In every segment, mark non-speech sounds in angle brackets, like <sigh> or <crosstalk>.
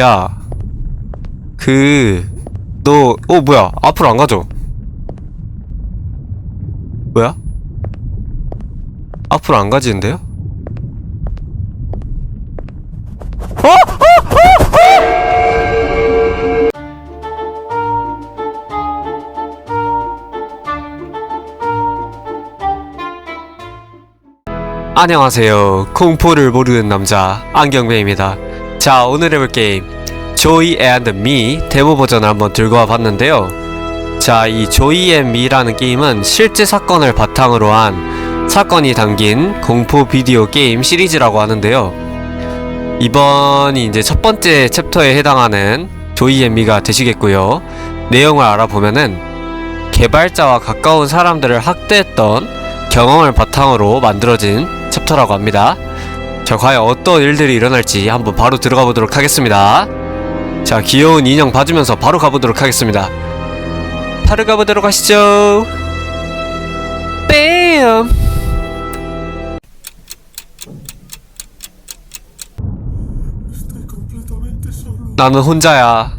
야, 그, 너, 어, 뭐야. 앞으로 안 가죠? 뭐야? 앞으로 안 가지는데요? 안녕하세요. 공포를 모르는 남자 안경배입니다. 자, 오늘 해볼 게임 앤드 미 데모 버전을 한번 들고 와봤는데요. 자, 이 조이 앤 미라는 게임은 실제 사건을 바탕으로 한 사건이 담긴 공포 비디오 게임 시리즈라고 하는데요. 이번이 이제 첫 번째 챕터에 해당하는 조이 앤 미가 되시겠고요. 내용을 알아보면은 개발자와 가까운 사람들을 학대했던 경험을 바탕으로 만들어진 챕터라고 합니다. 자, 과연 어떤 일들이 일어날지 한번 바로 들어가 보도록 하겠습니다. 자, 귀여운 인형 봐주면서 바로 가보도록 하겠습니다. 바로 가보도록 하시죠. 뺨! 나는 혼자야.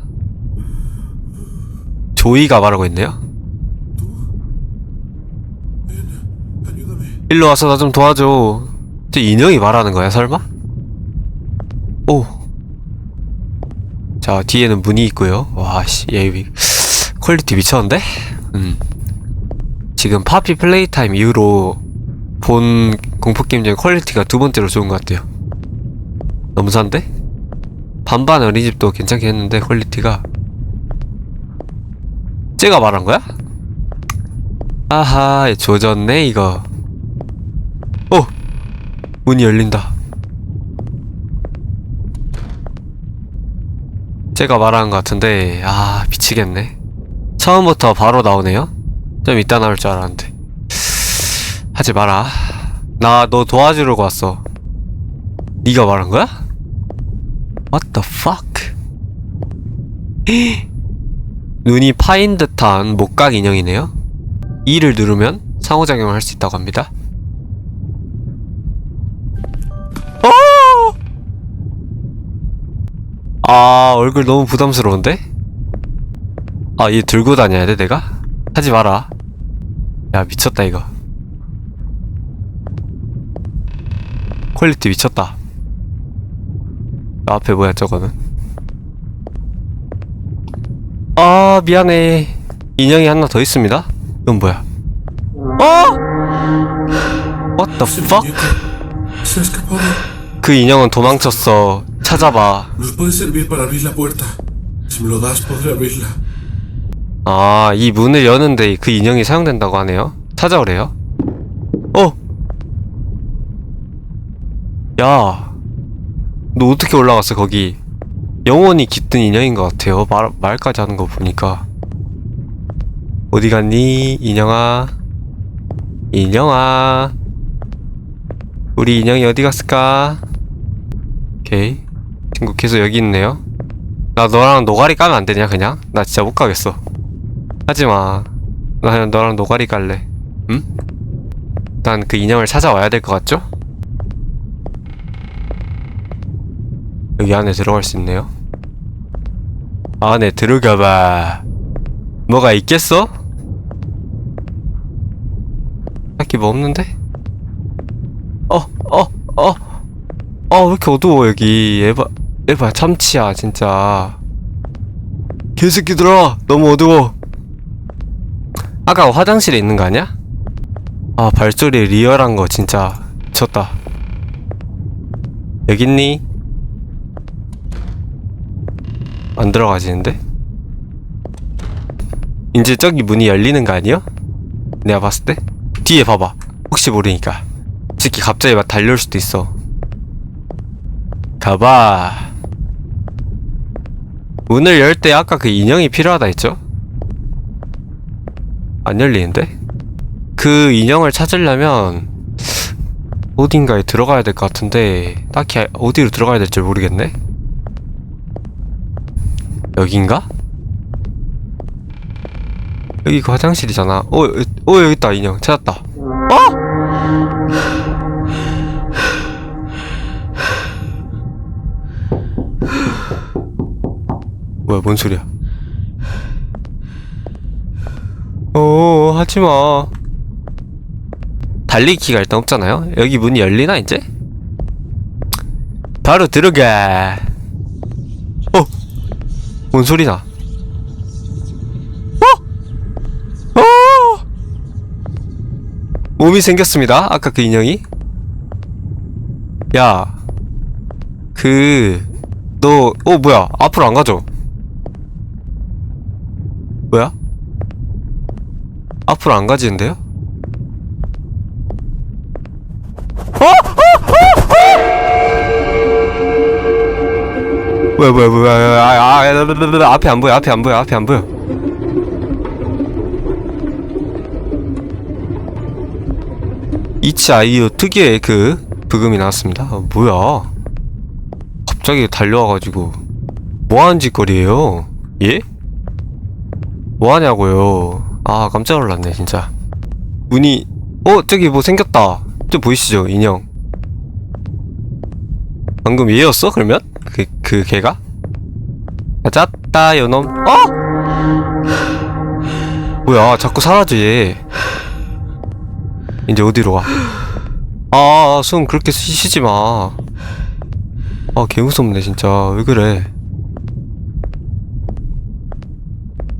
조이가 말하고 있네요. 일로 와서 나 좀 도와줘. 저 인형이 말하는 거야, 설마? 오. 자, 뒤에는 문이 있고요. 와, 씨, 얘 위- 퀄리티 미쳤는데? 음. 지금 파피 플레이 타임 이후로 본 공포 게임 중에 퀄리티가 두 번째로 좋은 것 같아요. 너무 산데? 반반 어린이집도 괜찮게 했는데 퀄리티가 쟤가 말한 거야? 아하 조졌네 이거 어 문이 열린다. 제가 말하는 것 같은데 아 미치겠네. 처음부터 바로 나오네요. 좀 이따 나올 줄 알았는데. 하지 마라. 나 너 도와주려고 왔어. 네가 말한 거야? What the fuck? <gasps> 눈이 파인 듯한 목각 인형이네요. E를 누르면 상호작용을 할 수 있다고 합니다. 아, 얼굴 너무 부담스러운데? 아, 얘 들고 다녀야 돼, 내가? 하지 마라. 야, 미쳤다, 이거. 퀄리티 미쳤다. 앞에 뭐야, 저거는? 아, 미안해. 인형이 하나 더 있습니다. 이건 뭐야? 어? What the fuck? 그 인형은 도망쳤어. 찾아봐. Nos puede servir para abrir la puerta. Si me lo das, podré abrirla. 아, 이 문을 여는데 그 인형이 사용된다고 하네요. 찾아오래요. 어? 야, 너 어떻게 올라갔어 거기? 영원히 깃든 인형인 것 같아요. 말 말까지 하는 거 보니까. 어디 갔니, 인형아? 인형아. 우리 인형이 어디 갔을까? 오케이. 친구 계속 여기 있네요. 나 너랑 노가리 까면 안 되냐, 그냥? 나 진짜 못 가겠어. 하지마. 나 그냥 너랑 노가리 갈래. 응? 난그 인형을 찾아와야 될 것 같죠? 여기 안에 들어갈 수 있네요. 안에 들어가봐. 뭐가 있겠어? 딱히 뭐 없는데? 어, 어, 어. 어, 왜 이렇게 어두워, 여기. 에바, 에바, 참치야, 진짜. 개새끼들아! 너무 어두워. 아까 화장실에 있는 거 아니야? 아 발소리 리얼한 거 진짜 미쳤다 여기 있니? 안 들어가지는데? 이제 저기 문이 열리는 거 아니야? 내가 봤을 때? 뒤에 봐봐 혹시 모르니까 새끼 갑자기 막 달려올 수도 있어 가봐 문을 열 때 아까 그 인형이 필요하다 했죠? 안 열리는데? 그 인형을 찾으려면 어딘가에 들어가야 될 것 같은데 딱히 아- 어디로 들어가야 될지 모르겠네? 여긴가? 여기 그 화장실이잖아 어, 여- 어 여기 있다 인형 찾았다 어? 뭐야 뭔 소리야 어 하지마 달리기가 일단 없잖아요 여기 문이 열리나 이제? 바로 들어가 어? 뭔 소리나 어? 어? 몸이 생겼습니다 아까 그 인형이 야 그... 너... 어 뭐야 앞으로 안 가죠? 뭐야? 앞으로 안 가지는데요? 어? 어? 어? 어? 뭐야 뭐야 뭐야 아, 아, 아, 아, 앞에 안 보여 앞에 안 보여 앞에 안 보여 이치 아이유 특유의 그 부금이 나왔습니다 어, 뭐야 갑자기 달려와가지고 뭐하는 짓거리에요 예? 뭐하냐고요 아 깜짝 놀랐네 진짜 문이 어 저기 뭐 생겼다 저 보이시죠 인형 방금 얘였어 그러면? 그, 그 걔가? 짰다 요놈 어? 뭐야 자꾸 사라져 얘 이제 어디로 가? 아, 숨 그렇게 쉬- 쉬지 마. 아, 개 무섭네, 진짜. 왜 그래?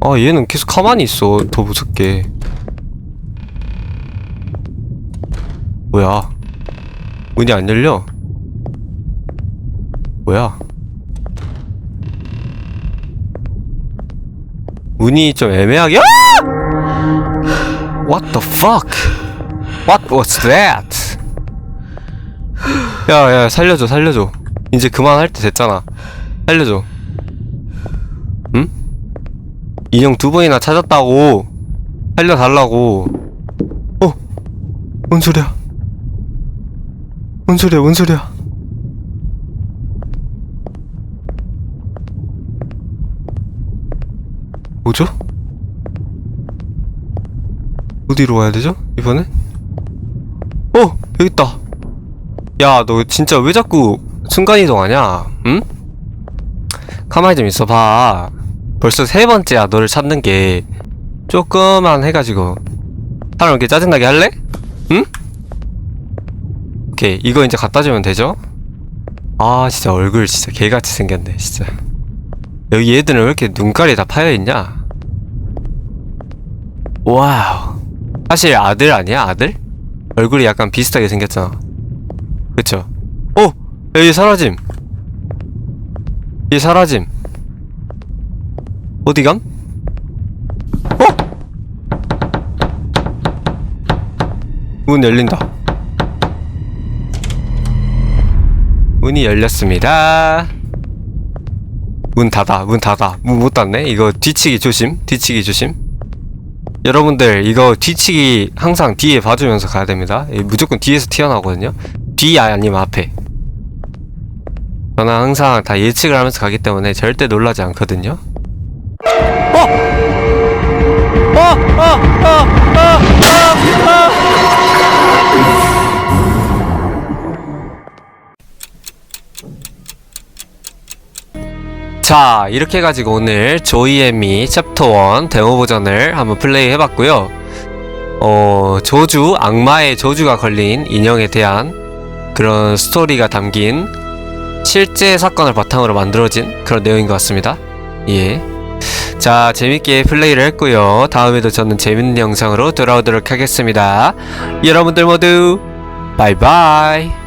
아, 얘는 계속 가만히 있어. 더 무섭게. 뭐야? 문이 안 열려? 뭐야? 문이 좀 애매하게 아! What the fuck? What was that? 야, 야, 살려줘, 살려줘. 이제 그만할 때 됐잖아. 살려줘. 응? 인형 두 번이나 찾았다고. 살려달라고. 어? 뭔 소리야? 뭔 소리야, 뭔 소리야? 뭐죠? 어디로 가야 되죠? 이번엔? 어! 여기 있다! 야, 너 진짜 왜 자꾸 순간이동하냐? 응? 가만히 좀 있어봐. 벌써 세 번째야, 너를 찾는 게. 조금만 해가지고. 사람 이렇게 짜증나게 할래? 응? 오케이, 이거 이제 갖다 주면 되죠? 아, 진짜 얼굴 진짜 개같이 생겼네, 진짜. 여기 얘들은 왜 이렇게 눈깔이 다 파여있냐? 와우. 사실 아들 아니야, 아들? 얼굴이 약간 비슷하게 생겼잖아. 그쵸? 어! 야, 얘 사라짐! 얘 사라짐! 어디감? 어! 문 열린다. 문이 열렸습니다. 문 닫아, 문 닫아. 문 못 닫네? 이거 뒤치기 조심, 뒤치기 조심. 여러분들, 이거 뒤치기 항상 뒤에 봐주면서 가야 됩니다. 이 무조건 뒤에서 튀어나오거든요. 뒤 아니면 앞에. 저는 항상 다 예측을 하면서 가기 때문에 절대 놀라지 않거든요. 어! 어! 어! 어! 자, 이렇게 해가지고 오늘 조이앤미 챕터 1 데모 버전을 한번 플레이 해봤고요. 어, 저주, 악마의 저주가 걸린 인형에 대한 그런 스토리가 담긴 실제 사건을 바탕으로 만들어진 그런 내용인 것 같습니다. 예. 자, 재밌게 플레이를 했고요. 다음에도 저는 재밌는 영상으로 돌아오도록 하겠습니다. 여러분들 모두 바이바이.